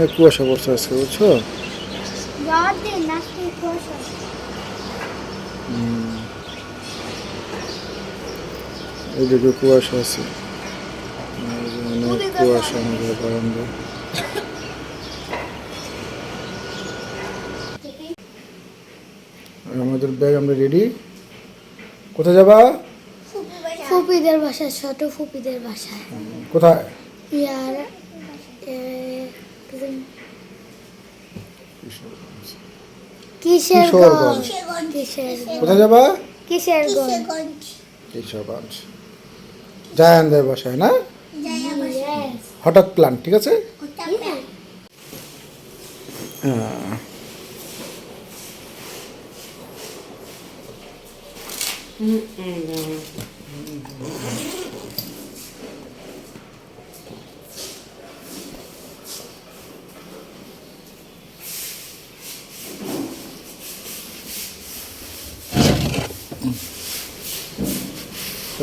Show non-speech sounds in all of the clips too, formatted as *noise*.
অনেক কুয়াশা পড়ছে আজকে বুঝছ? এদিকে কুয়াশা। আছে অনেক কুয়াশা আমাদের বারান্দা আমাদের ব্যাগ আমরা রেডি কোথায় যাবা? ফুপিদের বাসায় ছোট ফুপিদের বাসায় কোথায়? ইয়ার কিশোরগঞ্জ কিশোরগঞ্জ কোথায় যাবা কিশোরগঞ্জ কিশোরগঞ্জ জায়ানদের বাসায় না হঠাৎ প্ল্যান ঠিক আছে? হ্যাঁ।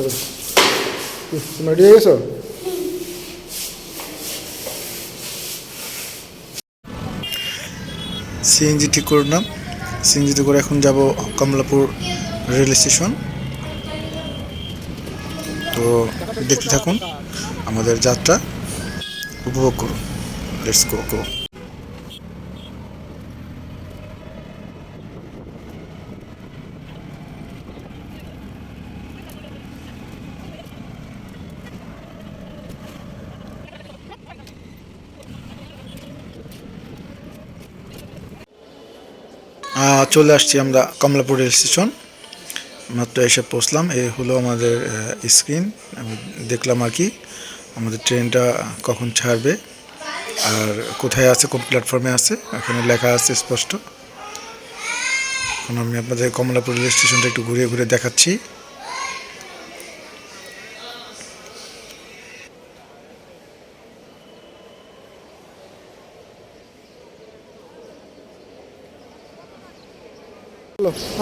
চলো কি, তুমি রেডি হয়ে গেছো? সিএনজি ঠিক করলাম সিএনজিতে করে এখন যাব কমলাপুর রেল স্টেশন। তো দেখতে থাকুন আমাদের যাত্রা। উপভোগ করুন। লেটস গো গো চলে আসছি আমরা কমলাপুর রেল স্টেশন। মাত্র এসে পৌঁছলাম, এ হলো আমাদের স্ক্রিন। আমি দেখলাম আর কি, আমাদের ট্রেনটা কখন ছাড়বে, আর কোথায় আছে, কোন প্ল্যাটফর্মে আছে, এখানে লেখা আছে স্পষ্ট। এখন আমি আপনাদের কমলাপুর রেল স্টেশনটা একটু ঘুরে ঘুরে দেখাচ্ছি।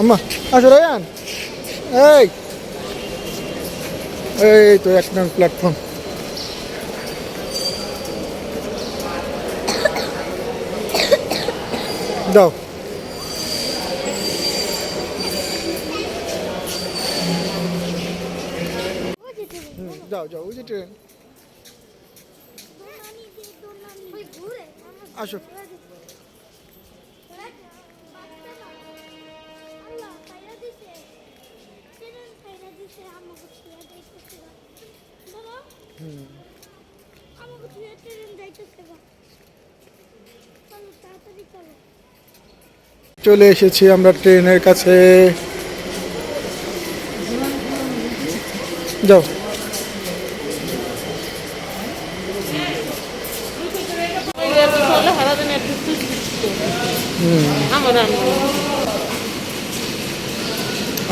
আম্মা, আসো রায়ান। এই। এই তো, এক নং প্ল্যাটফর্ম দাও। যাও যাও ওই যে ট্রেন। আসো। চলে এসেছি আমরা ট্রেনের কাছে। যাও।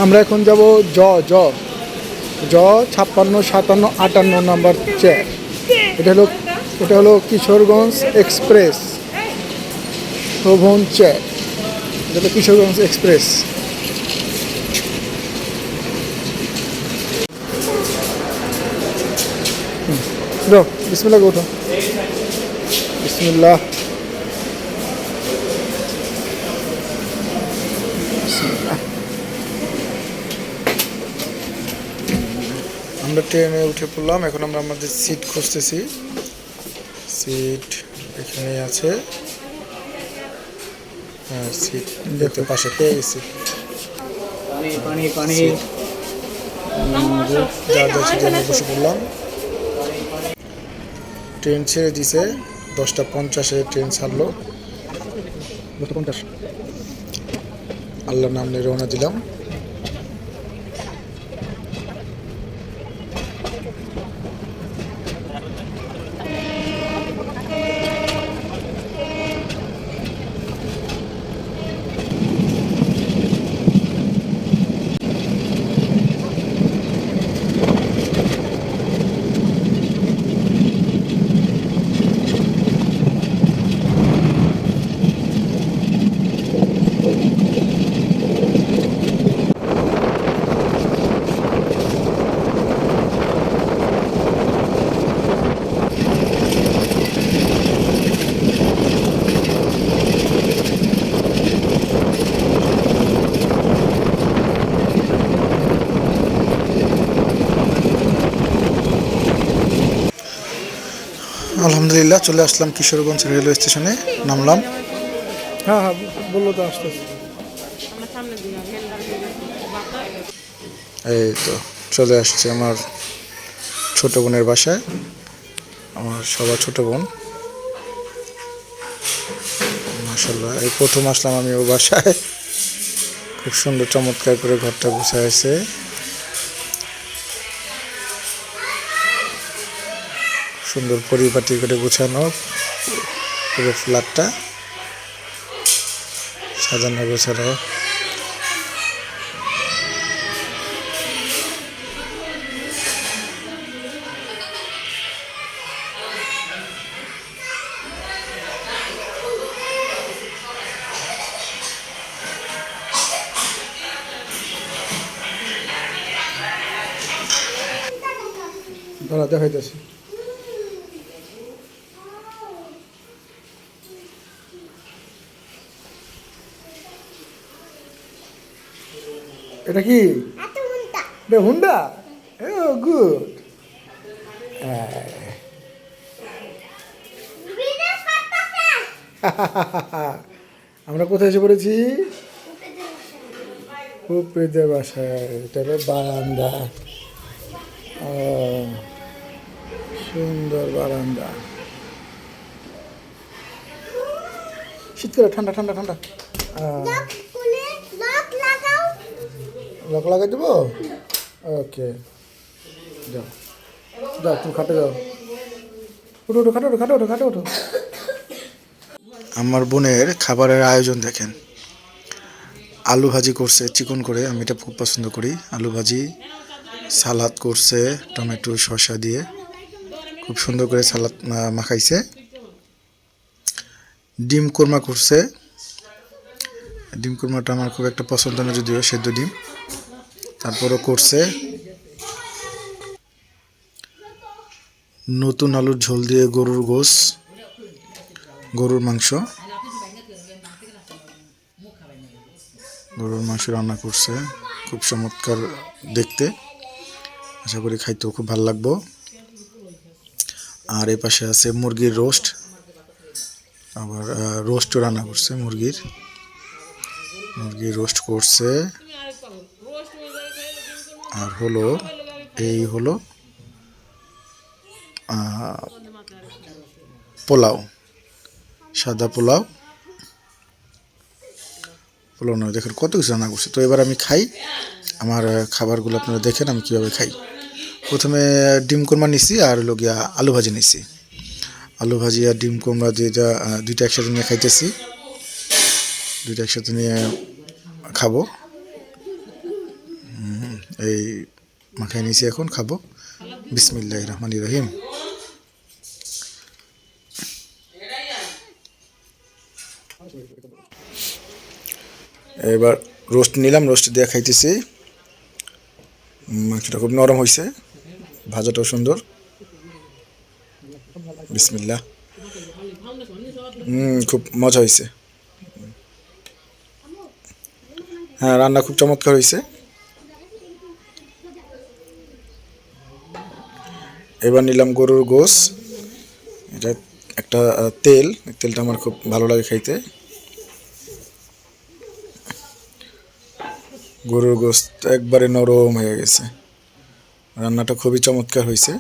আমরা এখন যাব জ জ। জ ছাপ্পান্ন সাতান্ন আটান্ন নাম্বার চেয়ার এটা হলো এটা হলো কিশোরগঞ্জ এক্সপ্রেস শোভন চেয়ার এটা হলো কিশোরগঞ্জ এক্সপ্রেস হুম, যাও বিসমিল্লাহ ওঠো বিসমিল্লাহ বিসমিল্লাহ আমরা ট্রেনে উঠে পড়লাম। এখন আমরা আমাদের সিট খুঁজতেছি। সিট এখানে আছে। হ্যাঁ সিট দেখতে পাশে পেয়ে গেছি পানি পানি পানি। সিট যা যা সিটে আমরা বসে পড়লাম। ট্রেন ছেড়ে দিছে। দশটা পঞ্চাশে ট্রেন ছাড়লো। দশটা পঞ্চাশ। আল্লাহর নাম নিয়ে রওনা দিলাম। আলহামদুলিল্লাহ চলে আসলাম কিশোরগঞ্জ রেলওয়ে স্টেশনে নামলাম। হ্যাঁ হ্যাঁ বলল তো আসতেছে এই তো চলে আসছে আমার ছোট বোনের বাসায় আমার সবার ছোট বোন। মাসাল্লাহ এই প্রথম আসলাম আমি ও বাসায়। খুব সুন্দর চমৎকার করে ঘরটা গুছায় সুন্দর পরিপাটি করে গোছানো পুরো ফ্ল্যাটটা। সাজানো গোছানো। দাঁড়া দেখাইতেছি। এটা কি? এটা হুন্ডা। গুড *laughs* আমরা কোথায় এসে পড়েছি? উপেদের বাসায়। এটা বারান্দা। সুন্দর বারান্দা। শীতকালে ঠান্ডা ঠান্ডা ঠান্ডা। লক লাগাই দেবো? ওকে যাও। যাও, তুমি খাটে যাও। উঠো উঠো, খাটো খাটো খাটো আমার বোনের খাবারের আয়োজন দেখেন। আলু ভাজি করছে, চিকন করে। আমি এটা খুব পছন্দ করি। আলু ভাজি, সালাদ করছে, টমেটো, শসা দিয়ে। খুব সুন্দর করে সালাদ মাখাইছে। ডিম কোরমা করছে। ডিম কোরমাটা আমার খুব একটা পছন্দ না, যদিও সেদ্ধ ডিম। তারপরও করছে। নতুন আলুর ঝোল দিয়ে গরুর গোস গরুর মাংস। গরুর মাংস রান্না করছে, খুব চমৎকার দেখতে। আশা করি খাইতেও খুব ভালো লাগবো। আর এ পাশে আছে মুরগির রোস্ট। আবার রোস্টও রান্না করছে মুরগির। মুরগির রোস্ট করছে। আর হলো এই হলো পোলাও, সাদা পোলাও। পোলাও নয় দেখেন কত কিছু রান্না করছে। তো এবার আমি খাই। আমার খাবারগুলো আপনারা দেখেন, আমি কীভাবে খাই। প্রথমে ডিম কোরমা নিছি আর হলো গিয়া আলু ভাজি নিছি। আলু ভাজি আর ডিম কোরমা দুইটা দুইটা একসাথে নিয়ে খাইতেছি। দুইটা একসাথে নিয়ে খাব। এই মাখাই নিছি এখন খাব। বিসমিল্লাহ রহমান রহিম। এবার রোস্ট নিলাম, রোস্ট দিয়ে খাইতেছি। মাংসটা খুব নরম হয়েছে ভাজাটাও সুন্দর। বিসমিল্লা খুব মজা হয়েছে হ্যাঁ রান্না খুব চমৎকার হয়েছে এবার নিলাম গরুর গোস এটা একটা তেল। তেলটা আমার খুব ভালো লাগে খাইতে। গরুর গোস্ত একবারে নরম হয়ে গেছে। রান্নাটা খুবই চমৎকার হয়েছে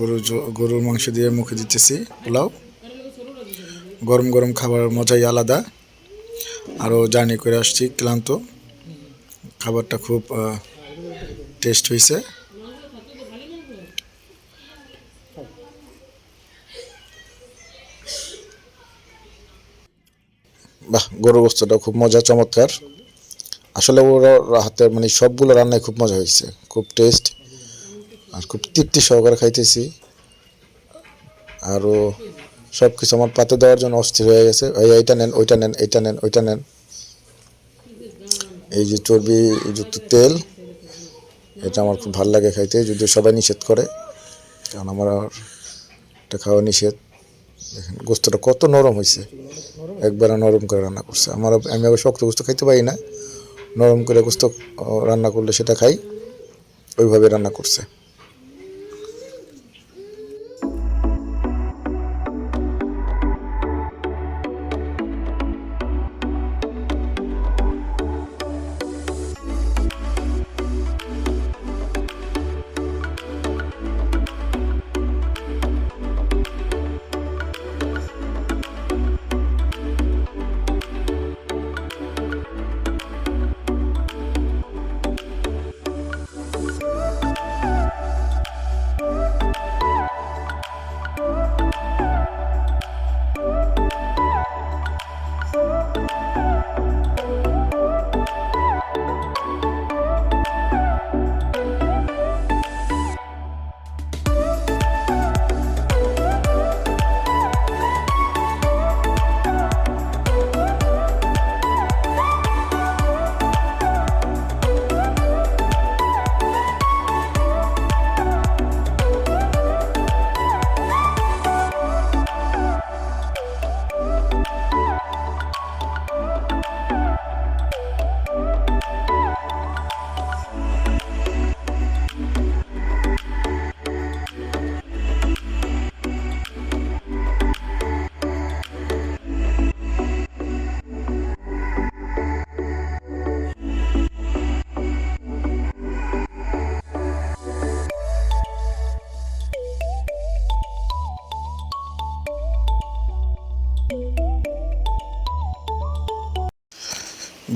গরুর গরুর মাংস দিয়ে মুখে দিতেছি পোলাও। গরম গরম খাবার মজাই আলাদা। আরও জার্নি করে আসছি ক্লান্ত। খাবারটা খুব টেস্ট হয়েছে বাহ, গরুর বস্তুটা খুব মজা, চমৎকার। আসলে ওর হাতে মানে সবগুলো রান্নায় খুব মজা হয়েছে খুব টেস্ট আর খুব তৃপ্তি সহকারে খাইতেছি। আরও সব কিছু আমার পাতে দেওয়ার জন্য অস্থির হয়ে গেছে। এই, এইটা নেন, ওইটা নেন, এইটা নেন, ওইটা নেন। এই যে চর্বি যুক্ত তেল, এটা আমার খুব ভালো লাগে খাইতে, যদিও সবাই নিষেধ করে, কারণ আমার এটা খাওয়া নিষেধ। দেখেন, গোস্তটা কত নরম হয়েছে একবার নরম করে রান্না করছে। আমার আমি আবার শক্ত গোস্ত খাইতে পারি না। নরম করে গোস্ত রান্না করলে সেটা খাই। ওইভাবে রান্না করছে।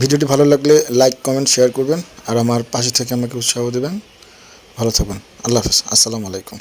ভিডিওটি ভালো লাগলে লাইক কমেন্ট শেয়ার করবেন, আর আমার পাশে থেকে আমাকে উৎসাহ দেবেন। ভালো থাকবেন। আল্লাহ হাফেজ। আসসালামু আলাইকুম।